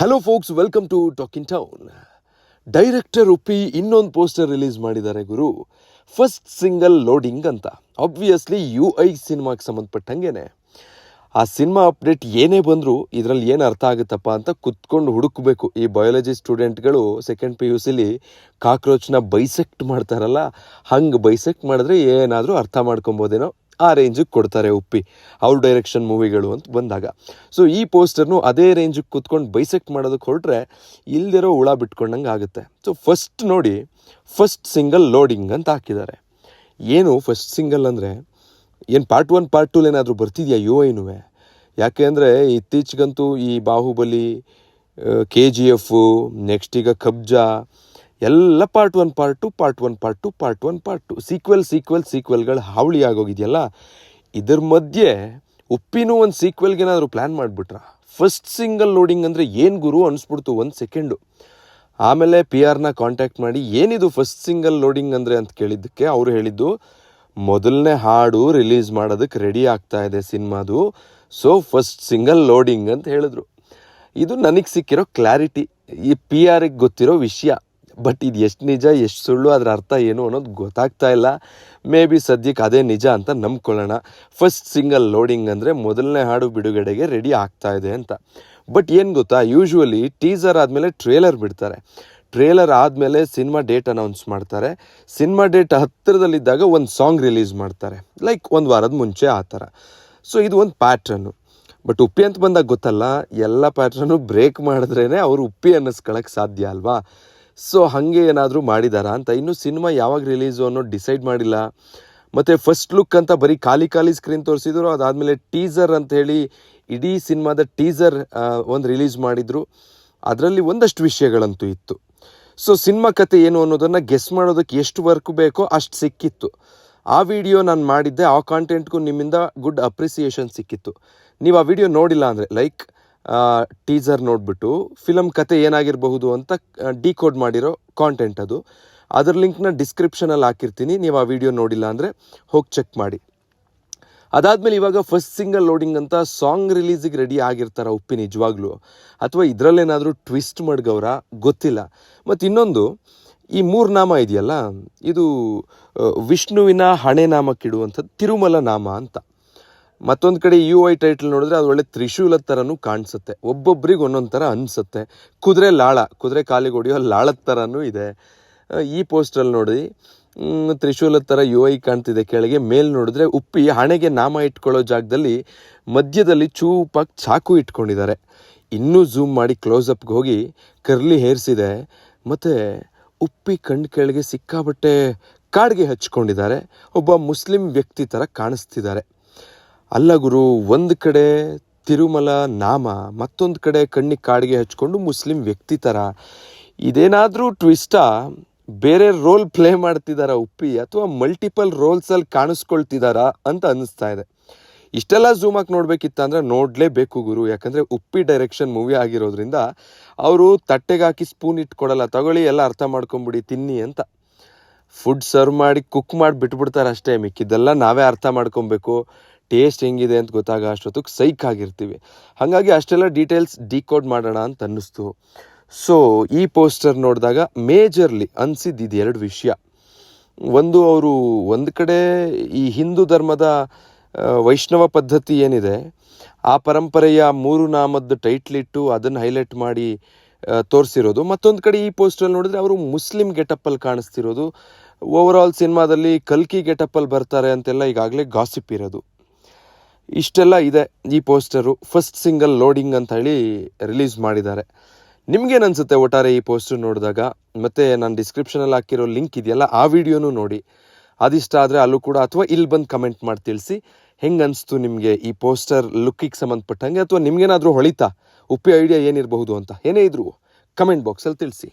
Hello folks welcome to Talkin Town director Uppi ಇನ್ನೊಂದು poster release ಮಾಡಿದ್ದಾರೆ, ಗುರು. First single loading ಅಂತ. Obviously U I ಸಿನಿಮಾಗೆ ಸಂಬಂಧಪಟ್ಟಂಗೆನೆ ಆ ಸಿನಿಮಾ ಅಪ್ಡೇಟ್ ಏನೇ ಬಂದರೂ ಇದರಲ್ಲಿ ಏನು ಅರ್ಥ ಆಗುತ್ತಪ್ಪ ಅಂತ ಕುತ್ಕೊಂಡು ಹುಡುಕಬೇಕು. ಈ ಬಯಾಲಜಿ ಸ್ಟೂಡೆಂಟ್ಗಳು ಸೆಕೆಂಡ್ ಪಿ ಯು ಸಿಲಿ ಕಾಕ್ರೋಚ್ನ ಬೈಸೆಕ್ಟ್ ಮಾಡ್ತಾರಲ್ಲ, ಹಂಗೆ ಬೈಸೆಕ್ಟ್ ಮಾಡಿದ್ರೆ ಏನಾದರೂ ಅರ್ಥ ಮಾಡ್ಕೊಬೋದೇನೋ. ಆ ರೇಂಜಿಗೆ ಕೊಡ್ತಾರೆ ಉಪ್ಪಿ. ಅವ್ರ ಡೈರೆಕ್ಷನ್ ಮೂವಿಗಳು ಅಂತ ಬಂದಾಗ. ಸೊ ಈ ಪೋಸ್ಟರ್ನು ಅದೇ ರೇಂಜಿಗೆ ಕೂತ್ಕೊಂಡು ಬೈಸೆಕ್ಟ್ ಮಾಡೋದಕ್ಕೆ ಹೊರಟ್ರೆ ಇಲ್ದಿರೋ ಹುಳ ಬಿಟ್ಕೊಂಡಂಗೆ ಆಗುತ್ತೆ. ಸೊ ಫಸ್ಟ್ ನೋಡಿ ಫಸ್ಟ್ ಸಿಂಗಲ್ ಲೋಡಿಂಗ್ ಅಂತ ಹಾಕಿದ್ದಾರೆ. ಏನು ಫಸ್ಟ್ ಸಿಂಗಲ್ ಅಂದರೆ, ಏನು ಪಾರ್ಟ್ ಒನ್ ಪಾರ್ಟ್ ಟೂಲ್ ಏನಾದರೂ ಬರ್ತಿದೆಯಾ ಯು ಐನುವೆ ಯಾಕೆ ಅಂದರೆ ಇತ್ತೀಚೆಗಂತೂ ಈ Baahubali K G F next ಈಗ ಕಬ್ಜಾ ಎಲ್ಲ part one part two part one part two part one part two sequel sequel ಸೀಕ್ವೆಲ್ಗಳು ಹಾವಳಿ ಆಗೋಗಿದೆಯಲ್ಲ? ಇದ್ರ ಮಧ್ಯೆ ಉಪ್ಪಿನೂ ಒಂದು ಸೀಕ್ವೆಲ್ಗೇನಾದರೂ ಪ್ಲ್ಯಾನ್ ಮಾಡಿಬಿಟ್ರ? ಫಸ್ಟ್ ಸಿಂಗಲ್ ಲೋಡಿಂಗ್ ಅಂದರೆ ಏನು ಗುರು ಅನಿಸ್ಬಿಡ್ತು ಒಂದು ಸೆಕೆಂಡು ಆಮೇಲೆ ಪಿ ಆರ್ನ ಕಾಂಟ್ಯಾಕ್ಟ್ ಮಾಡಿ ಏನಿದು ಫಸ್ಟ್ ಸಿಂಗಲ್ ಲೋಡಿಂಗ್ ಅಂದರೆ ಅಂತ ಕೇಳಿದ್ದಕ್ಕೆ ಅವರು ಹೇಳಿದ್ದು, ಮೊದಲನೇ ಹಾಡು ರಿಲೀಸ್ ಮಾಡೋದಕ್ಕೆ ರೆಡಿ ಆಗ್ತಾ ಇದೆ ಸಿನಿಮಾದು. ಸೊ ಫಸ್ಟ್ ಸಿಂಗಲ್ ಲೋಡಿಂಗ್ ಅಂತ ಹೇಳಿದ್ರು. ಇದು ನನಗೆ ಸಿಕ್ಕಿರೋ ಕ್ಲಾರಿಟಿ ಈ ಪಿ ಆರ್ಗೆ ಗೊತ್ತಿರೋ ವಿಷಯ. ಬಟ್ ಇದು ಎಷ್ಟು ನಿಜ, ಎಷ್ಟು ಸುಳ್ಳು, ಅದರ ಅರ್ಥ ಏನು ಅನ್ನೋದು ಗೊತ್ತಾಗ್ತಾ ಇಲ್ಲ. ಮೇ ಬಿ ಸದ್ಯಕ್ಕೆ ಅದೇ ನಿಜ ಅಂತ ನಂಬ್ಕೊಳ್ಳೋಣ. ಫಸ್ಟ್ ಸಿಂಗಲ್ ಲೋಡಿಂಗ್ ಅಂದರೆ ಮೊದಲನೇ ಹಾಡು ಬಿಡುಗಡೆಗೆ ರೆಡಿ ಆಗ್ತಾ ಇದೆ ಅಂತ. ಬಟ್ ಏನು ಗೊತ್ತಾ ಯೂಶ್ವಲಿ ಟೀಸರ್ ಆದಮೇಲೆ ಟ್ರೇಲರ್ ಬಿಡ್ತಾರೆ. ಟ್ರೇಲರ್ ಆದಮೇಲೆ ಸಿನಿಮಾ ಡೇಟ್ ಅನೌನ್ಸ್ ಮಾಡ್ತಾರೆ. ಸಿನಿಮಾ ಡೇಟ್ ಹತ್ತಿರದಲ್ಲಿದ್ದಾಗ ಒಂದು ಸಾಂಗ್ ರಿಲೀಸ್ ಮಾಡ್ತಾರೆ. ಲೈಕ್ ಒಂದು ವಾರದ ಮುಂಚೆ ಆ ಥರ. ಸೊ ಇದು ಒಂದು ಪ್ಯಾಟ್ರನ್ನು ಬಟ್ ಉಪ್ಪಿ ಅಂತ ಬಂದಾಗ ಗೊತ್ತಲ್ಲ, ಎಲ್ಲ ಪ್ಯಾಟ್ರನ್ನು ಬ್ರೇಕ್ ಮಾಡಿದ್ರೇ ಅವರು ಉಪ್ಪಿ ಅನ್ನಿಸ್ಕೊಳಕ್ಕೆ ಸಾಧ್ಯ ಅಲ್ವಾ? ಸೊ ಹಾಗೆ ಏನಾದರೂ ಮಾಡಿದಾರಾ ಅಂತ. ಇನ್ನೂ ಸಿನಿಮಾ ಯಾವಾಗ ರಿಲೀಸು ಅನ್ನೋ ಡಿಸೈಡ್ ಮಾಡಿಲ್ಲ. ಮತ್ತು ಫಸ್ಟ್ ಲುಕ್ ಅಂತ ಬರೀ ಖಾಲಿ ಖಾಲಿ ಸ್ಕ್ರೀನ್ ತೋರಿಸಿದ್ರು. ಅದಾದಮೇಲೆ ಟೀಸರ್ ಅಂತ ಹೇಳಿ ಇಡೀ ಸಿನಿಮಾದ ಟೀಸರ್ ಒಂದು ರಿಲೀಸ್ ಮಾಡಿದರು. ಅದರಲ್ಲಿ ಒಂದಷ್ಟು ವಿಷಯಗಳಂತೂ ಇತ್ತು. ಸೊ ಸಿನಿಮಾ ಕತೆ ಏನು ಅನ್ನೋದನ್ನು ಗೆಸ್ ಮಾಡೋದಕ್ಕೆ ಎಷ್ಟು ವರ್ಕ್ ಬೇಕೋ ಅಷ್ಟು ಸಿಕ್ಕಿತ್ತು. ಆ ವಿಡಿಯೋ ನಾನು ಮಾಡಿದ್ದೆ, ಆ ಕಾಂಟೆಂಟ್ಗೂ ನಿಮ್ಮಿಂದ ಗುಡ್ ಅಪ್ರಿಸಿಯೇಷನ್ ಸಿಕ್ಕಿತ್ತು. ನೀವು ಆ ವಿಡಿಯೋ ನೋಡಿಲ್ಲ ಅಂದರೆ ಲೈಕ್ ಟೀಸರ್ ನೋಡಿಬಿಟ್ಟು ಫಿಲಮ್ ಕತೆ ಏನಾಗಿರಬಹುದು ಅಂತ ಡಿಕೋಡ್ ಮಾಡಿರೋ ಕಾಂಟೆಂಟ್ ಅದು. ಅದರ ಲಿಂಕ್ನ ಡಿಸ್ಕ್ರಿಪ್ಷನಲ್ಲಿ ಹಾಕಿರ್ತೀನಿ, ನೀವು ಆ ವಿಡಿಯೋ ನೋಡಿಲ್ಲ ಅಂದರೆ ಹೋಗಿ ಚೆಕ್ ಮಾಡಿ. ಅದಾದಮೇಲೆ ಇವಾಗ ಫಸ್ಟ್ ಸಿಂಗಲ್ ಲೋಡಿಂಗ್ ಅಂತ ಸಾಂಗ್ ರಿಲೀಸಿಗೆ ರೆಡಿ ಆಗಿರ್ತಾರೆ ಉಪ್ಪಿ ನಿಜವಾಗ್ಲೂ. ಅಥವಾ ಇದರಲ್ಲೇನಾದರೂ ಟ್ವಿಸ್ಟ್ ಮಡ್ಗವ್ರ, ಗೊತ್ತಿಲ್ಲ. ಮತ್ತು ಇನ್ನೊಂದು, ಈ ಮೂರು ನಾಮ ಇದೆಯಲ್ಲ, ಇದು ವಿಷ್ಣುವಿನ ಹಣೆ ನಾಮಕ್ಕಿಡುವಂಥದ್ದು ತಿರುಮಲ ನಾಮ ಅಂತ. ಮತ್ತೊಂದು ಕಡೆ ಯು ಐ ಟೈಟಲ್ ನೋಡಿದ್ರೆ ಅದು ಒಳ್ಳೆ ತ್ರಿಶೂಲ ಥರನೂ ಕಾಣಿಸುತ್ತೆ. ಒಬ್ಬೊಬ್ರಿಗೆ ಒಂದೊಂದು ಥರ ಅನಿಸುತ್ತೆ. ಕುದುರೆ ಲಾಳ, ಕುದುರೆ ಕಾಲಿಗೆ ಹೊಡೆಯೋ ಲಾಳದ ಥರನೂ ಇದೆ. ಈ ಪೋಸ್ಟಲ್ಲಿ ನೋಡಿ. ತ್ರಿಶೂಲದ ಥರ ಯು ಐ ಕಾಣ್ತಿದೆ ಕೆಳಗೆ, ಮೇಲ್ ನೋಡಿದ್ರೆ ಉಪ್ಪಿ ಹಣೆಗೆ ನಾಮ ಇಟ್ಕೊಳ್ಳೋ ಜಾಗದಲ್ಲಿ ಮಧ್ಯದಲ್ಲಿ ಚೂಪಾಗಿ ಚಾಕು ಇಟ್ಕೊಂಡಿದ್ದಾರೆ. ಇನ್ನೂ ಝೂಮ್ ಮಾಡಿ ಕ್ಲೋಸಪ್ಗೆ ಹೋಗಿ ಕರ್ಲಿ ಹೇರ್ಸಿದೆ ಮತ್ತು ಉಪ್ಪಿ ಕಣ್ಣು ಕೆಳಗೆ ಸಿಕ್ಕಾಬಟ್ಟೆ ಕಾಡಿಗೆ ಹಚ್ಕೊಂಡಿದ್ದಾರೆ. ಒಬ್ಬ ಮುಸ್ಲಿಂ ವ್ಯಕ್ತಿ ಥರ ಕಾಣಿಸ್ತಿದ್ದಾರೆ. ಅಲ್ಲ ಗುರು, ಒಂದು ಕಡೆ ತಿರುಮಲ ನಾಮ, ಮತ್ತೊಂದು ಕಡೆ ಕಣ್ಣಿಗೆ ಕಾಡಿಗೆ ಹಚ್ಕೊಂಡು ಮುಸ್ಲಿಂ ವ್ಯಕ್ತಿ ಥರ ಇದೇನಾದರೂ ಟ್ವಿಸ್ಟಾ ಬೇರೆ ರೋಲ್ ಪ್ಲೇ ಮಾಡ್ತಿದ್ದಾರಾ ಉಪ್ಪಿ, ಅಥವಾ ಮಲ್ಟಿಪಲ್ ರೋಲ್ಸಲ್ಲಿ ಕಾಣಿಸ್ಕೊಳ್ತಿದ್ದಾರಾ ಅಂತ ಅನ್ನಿಸ್ತಾ ಇದೆ. ಇಷ್ಟೆಲ್ಲ ಝೂಮ್ ಹಾಕಿ ನೋಡ್ಬೇಕಿತ್ತಂದ್ರೆ ನೋಡಲೇಬೇಕು ಗುರು. ಯಾಕಂದರೆ ಉಪ್ಪಿ ಡೈರೆಕ್ಷನ್ ಮೂವಿ ಆಗಿರೋದ್ರಿಂದ ಅವರು ತಟ್ಟೆಗೆ ಹಾಕಿ ಸ್ಪೂನ್ ಇಟ್ಕೊಡಲ್ಲ ತಗೊಳ್ಳಿ, ಎಲ್ಲ ಅರ್ಥ ಮಾಡ್ಕೊಂಬಿಡಿ, ತಿನ್ನಿ ಅಂತ. ಫುಡ್ ಸರ್ವ್ ಮಾಡಿ ಕುಕ್ ಮಾಡಿ ಬಿಟ್ಬಿಡ್ತಾರೆ ಅಷ್ಟೇ ಮಿಕ್ಕಿದ್ದೆಲ್ಲ ನಾವೇ ಅರ್ಥ ಮಾಡ್ಕೊಬೇಕು. ಟೇಸ್ಟ್ ಹೆಂಗಿದೆ ಅಂತ ಗೊತ್ತಾಗ ಅಷ್ಟೊತ್ತಿಗೆ ಸೈಕ್ ಆಗಿರ್ತೀವಿ. ಹಾಗಾಗಿ ಅಷ್ಟೆಲ್ಲ ಡೀಟೇಲ್ಸ್ ಡಿಕೋಡ್ ಮಾಡೋಣ ಅಂತ ಅನ್ನಿಸ್ತು. ಸೊ ಈ ಪೋಸ್ಟರ್ ನೋಡಿದಾಗ ಮೇಜರ್ಲಿ ಅನಿಸಿದ್ದು ಇದು ಎರಡು ವಿಷಯ. ಒಂದು ಅವರು ಒಂದು ಕಡೆ ಈ ಹಿಂದೂ ಧರ್ಮದ ವೈಷ್ಣವ ಪದ್ಧತಿ ಏನಿದೆ, ಆ ಪರಂಪರೆಯ ಮೂರು ನಾಮದ ಟೈಟ್ಲಿಟ್ಟು ಅದನ್ನು ಹೈಲೈಟ್ ಮಾಡಿ ತೋರಿಸಿರೋದು. ಮತ್ತೊಂದು ಕಡೆ ಈ ಪೋಸ್ಟಲ್ಲಿ ನೋಡಿದ್ರೆ ಅವರು ಮುಸ್ಲಿಂ ಗೆಟಪ್ಪಲ್ಲಿ ಕಾಣಿಸ್ತಿರೋದು. ಓವರ್ ಆಲ್ ಸಿನಿಮಾದಲ್ಲಿ ಕಲ್ಕಿ ಗೆಟಪ್ಪಲ್ಲಿ ಬರ್ತಾರೆ ಅಂತೆಲ್ಲ ಈಗಾಗಲೇ ಗಾಸಿಪ್ ಇರೋದು. ಇಷ್ಟೆಲ್ಲ ಇದೆ ಈ ಪೋಸ್ಟರು. ಫಸ್ಟ್ ಸಿಂಗಲ್ ಲೋಡಿಂಗ್ ಅಂತ ಹೇಳಿ ರಿಲೀಸ್ ಮಾಡಿದ್ದಾರೆ. ನಿಮ್ಗೇನು ಅನ್ಸುತ್ತೆ ಒಟ್ಟಾರೆ ಈ ಪೋಸ್ಟರ್ ನೋಡಿದಾಗ? ಮತ್ತೆ ನಾನು ಡಿಸ್ಕ್ರಿಪ್ಷನಲ್ಲಿ ಹಾಕಿರೋ ಲಿಂಕ್ ಇದೆಯಲ್ಲ, ಆ ವಿಡಿಯೋನು ನೋಡಿ. ಅದಿಷ್ಟ ಆದರೆ ಅಲ್ಲೂ ಕೂಡ ಅಥವಾ ಇಲ್ಲಿ ಬಂದು ಕಮೆಂಟ್ ಮಾಡಿ ತಿಳಿಸಿ. ಹೆಂಗೆ ಅನಿಸ್ತು ನಿಮಗೆ ಈ ಪೋಸ್ಟರ್ ಲುಕ್ಕಿಗೆ ಸಂಬಂಧಪಟ್ಟಂಗೆ ಅಥವಾ ನಿಮ್ಗೇನಾದರೂ ಹೊಳಿತಾ? ಉಪ್ಪಿ ಐಡಿಯಾ ಏನಿರಬಹುದು ಅಂತ ಏನೇ ಇದ್ರು ಕಮೆಂಟ್ ಬಾಕ್ಸಲ್ಲಿ ತಿಳಿಸಿ.